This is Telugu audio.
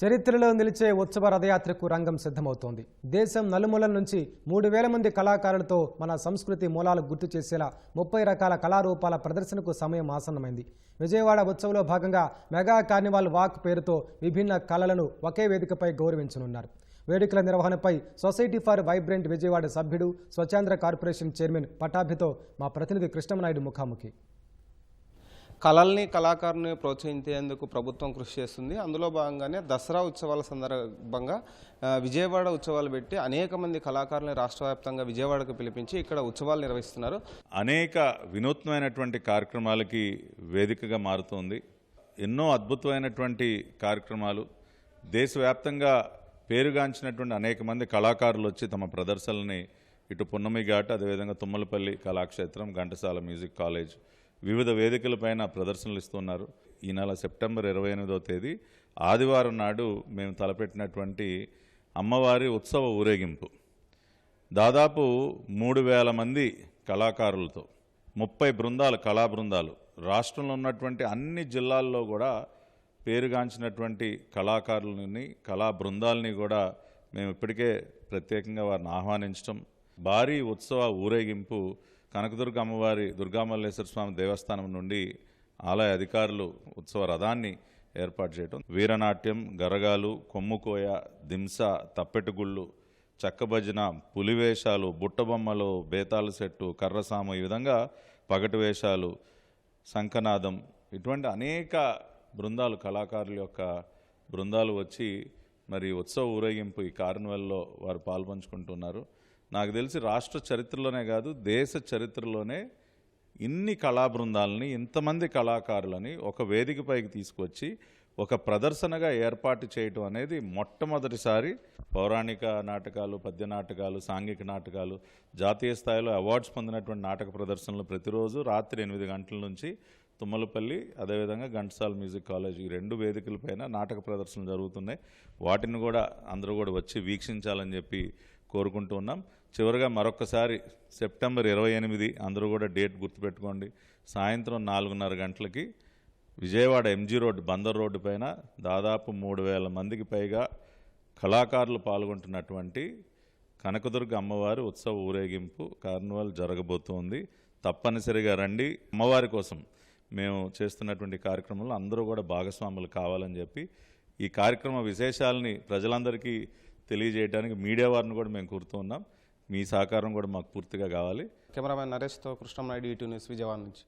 చరిత్రలో నిలిచే ఉత్సవ రథయాత్రకు రంగం సిద్ధమవుతోంది. దేశం నలుమూలల నుంచి మూడు వేల మంది కళాకారులతో మన సంస్కృతి మూలాలు గుర్తు చేసేలా ముప్పై రకాల కళారూపాల ప్రదర్శనకు సమయం ఆసన్నమైంది. విజయవాడ ఉత్సవంలో భాగంగా మెగా కార్నివాల్ వాక్ పేరుతో విభిన్న కళలను ఒకే వేదికపై గౌరవించనున్నారు. వేడుకల నిర్వహణపై సొసైటీ ఫర్ వైబ్రెంట్ విజయవాడ సభ్యుడు స్వచ్ఛాంధ్ర కార్పొరేషన్ చైర్మన్ పటాభితో మా ప్రతినిధి కృష్ణమనాయుడు ముఖాముఖి. కళల్ని కళాకారుని ప్రోత్సహించేందుకు ప్రభుత్వం కృషి చేస్తుంది. అందులో భాగంగానే దసరా ఉత్సవాల సందర్భంగా విజయవాడ ఉత్సవాలు పెట్టి అనేక మంది కళాకారులని రాష్ట్ర వ్యాప్తంగా విజయవాడకు పిలిపించి ఇక్కడ ఉత్సవాలు నిర్వహిస్తున్నారు. అనేక వినూత్నమైనటువంటి కార్యక్రమాలకి వేదికగా మారుతోంది. ఎన్నో అద్భుతమైనటువంటి కార్యక్రమాలు. దేశవ్యాప్తంగా పేరుగాంచినటువంటి అనేక మంది కళాకారులు వచ్చి తమ ప్రదర్శనల్ని ఇటు పున్నమి ఘాట్ అదేవిధంగా తుమ్మలపల్లి కళాక్షేత్రం ఘంటసాల మ్యూజిక్ కాలేజ్ వివిధ వేదికలపైన ప్రదర్శనలు ఇస్తున్నారు. ఈ నెల సెప్టెంబర్ ఇరవై ఎనిమిదో తేదీ ఆదివారం నాడు మేము తలపెట్టినటువంటి అమ్మవారి ఉత్సవ ఊరేగింపు. దాదాపు మూడు వేల మంది కళాకారులతో ముప్పై బృందాలు కళా బృందాలు రాష్ట్రంలో ఉన్నటువంటి అన్ని జిల్లాల్లో కూడా పేరుగాంచినటువంటి కళాకారులని కళా బృందాలని కూడా మేము ఇప్పటికే ప్రత్యేకంగా వారిని ఆహ్వానించడం భారీ ఉత్సవ ఊరేగింపు కనకదుర్గ అమ్మవారి దుర్గామల్లేశ్వర స్వామి దేవస్థానం నుండి ఆలయ అధికారులు ఉత్సవ రథాన్ని ఏర్పాటు చేయటం. వీరనాట్యం గరగాలు కొమ్ముకోయ దింస తప్పెటుగుళ్ళు చెక్కభజన పులివేషాలు బుట్టబొమ్మలు బేతాల సెట్టు కర్రసాము ఈ విధంగా పగటి వేషాలు శంఖనాదం ఇటువంటి అనేక బృందాలు కళాకారుల యొక్క బృందాలు వచ్చి మరి ఉత్సవ ఊరేగింపు ఈ కార్నివల్లో వారు పాల్పంచుకుంటున్నారు. నాకు తెలిసి రాష్ట్ర చరిత్రలోనే కాదు దేశ చరిత్రలోనే ఇన్ని కళా బృందాలని ఇంతమంది కళాకారులని ఒక వేదికపైకి తీసుకొచ్చి ఒక ప్రదర్శనగా ఏర్పాటు చేయటం అనేది మొట్టమొదటిసారి పౌరాణిక నాటకాలు పద్య నాటకాలు సాంఘిక నాటకాలు జాతీయ స్థాయిలో అవార్డ్స్ పొందినటువంటి నాటక ప్రదర్శనలు ప్రతిరోజు రాత్రి ఎనిమిది గంటల నుంచి తుమ్మలపల్లి అదేవిధంగా ఘంటసాల మ్యూజిక్ కాలేజ్ ఈ రెండు వేదికలపైన నాటక ప్రదర్శనలు జరుగుతున్నాయి. వాటిని కూడా అందరూ కూడా వచ్చి వీక్షించాలని చెప్పి కోరుకుంటూ ఉన్నాం. చివరిగా మరొకసారి సెప్టెంబర్ ఇరవై ఎనిమిది అందరూ కూడా డేట్ గుర్తుపెట్టుకోండి. సాయంత్రం నాలుగున్నర గంటలకి Vijayawada M G road Bandar road పైన దాదాపు మూడు వేల మందికి పైగా కళాకారులు పాల్గొంటున్నటువంటి కనకదుర్గ అమ్మవారి ఉత్సవ ఊరేగింపు కార్నివాల్ జరగబోతోంది. తప్పనిసరిగా రండి. అమ్మవారి కోసం మేము చేస్తున్నటువంటి కార్యక్రమంలో అందరూ కూడా భాగస్వాములు కావాలని చెప్పి ఈ కార్యక్రమ విశేషాలని ప్రజలందరికీ తెలియజేయడానికి మీడియా వారిని కూడా మేము కోరుతూ ఉన్నాం. మీ సహకారం కూడా మాకు పూర్తిగా కావాలి. Cameraman నరేష్తో Krishna Naidu E T news Vijayawada నుంచి.